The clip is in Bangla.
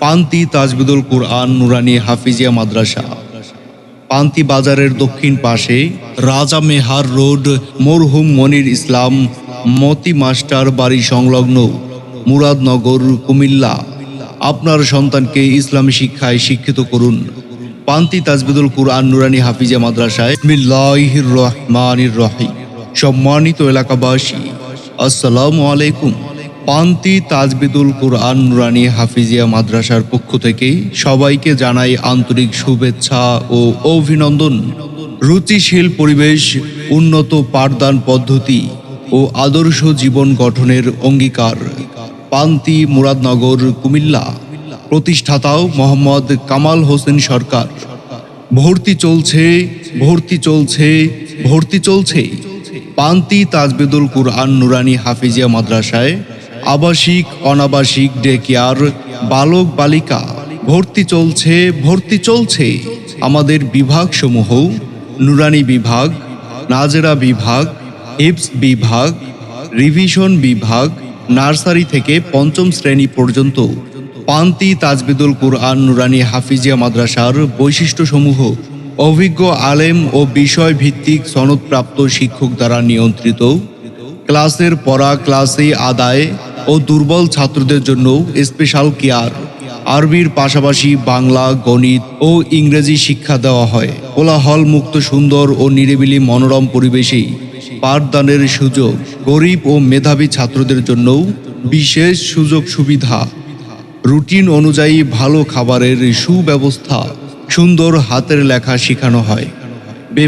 পান্তি তাজবিদুল কুরআন নুরানি হাফিজিয়া মাদ্রাসা। পান্তি বাজারের দক্ষিণ পাশে রাজা মেহার রোড, মরহুম মনির ইসলাম, মতি মাস্টার বাড়ি সংলগ্ন, মুরাদনগর, কুমিল্লা। আপনার সন্তানকে ইসলামী শিক্ষায় শিক্ষিত করুন। পান্তি তাজবিদুল কুরআন নুরানি হাফিজা মাদ্রাসায় রহমানির রহিম। সম্মানিত এলাকাবাসী, আসসালামু আলাইকুম। পান্তি তাজবিদুল কুরআন নুরানি হাফিজিয়া মাদ্রাসার পক্ষ থেকে সবাইকে জানাই আন্তরিক শুভেচ্ছা ও অভিনন্দন। রুচিশীল পরিবেশ, উন্নত পাঠদান পদ্ধতি ও আদর্শ জীবন গঠনের অঙ্গীকার। পান্তি মুরাদনগর, কুমিল্লা। প্রতিষ্ঠাতাও মোহাম্মদ কামাল হোসেন সরকার। ভর্তি চলছে ভর্তি চলছে ভর্তি চলছে। পান্তি তাজবেদুল কুরআন নুরানি হাফিজিয়া মাদ্রাসায় আবাসিক, অনাবাসিক ডে কেয়ার বালক, বালিকা, ভর্তি চলছে ভর্তি চলছে আমাদের বিভাগসমূহ, নুরানি বিভাগ, নাজেরা বিভাগ, হিপস বিভাগ, রিভিশন বিভাগ, নার্সারি থেকে পঞ্চম শ্রেণি পর্যন্ত। পান্তি, তাজবিদুল কুরআন, নুরানি হাফিজিয়া মাদ্রাসার বৈশিষ্ট্যসমূহ, অভিজ্ঞ আলেম ও বিষয় ভিত্তিক সনদপ্রাপ্ত শিক্ষক দ্বারা নিয়ন্ত্রিত। ক্লাসের পড়া, ক্লাসে আদায় ও দুর্বল ছাত্রদের জন্য স্পেশাল কেয়ার আরবির পাশাপাশি বাংলা, গণিত ও ইংরেজি শিক্ষা দেওয়া হয়। কোলাহল মুক্ত, সুন্দর ও নিরিবিলি মনোরম পরিবেশেই পাঠদানের সুযোগ গরিব ও মেধাবী ছাত্রদের জন্যও বিশেষ সুযোগ সুবিধা। রুটিন অনুযায়ী ভালো খাবারের সুব্যবস্থা সুন্দর হাতের লেখা শেখানো হয়।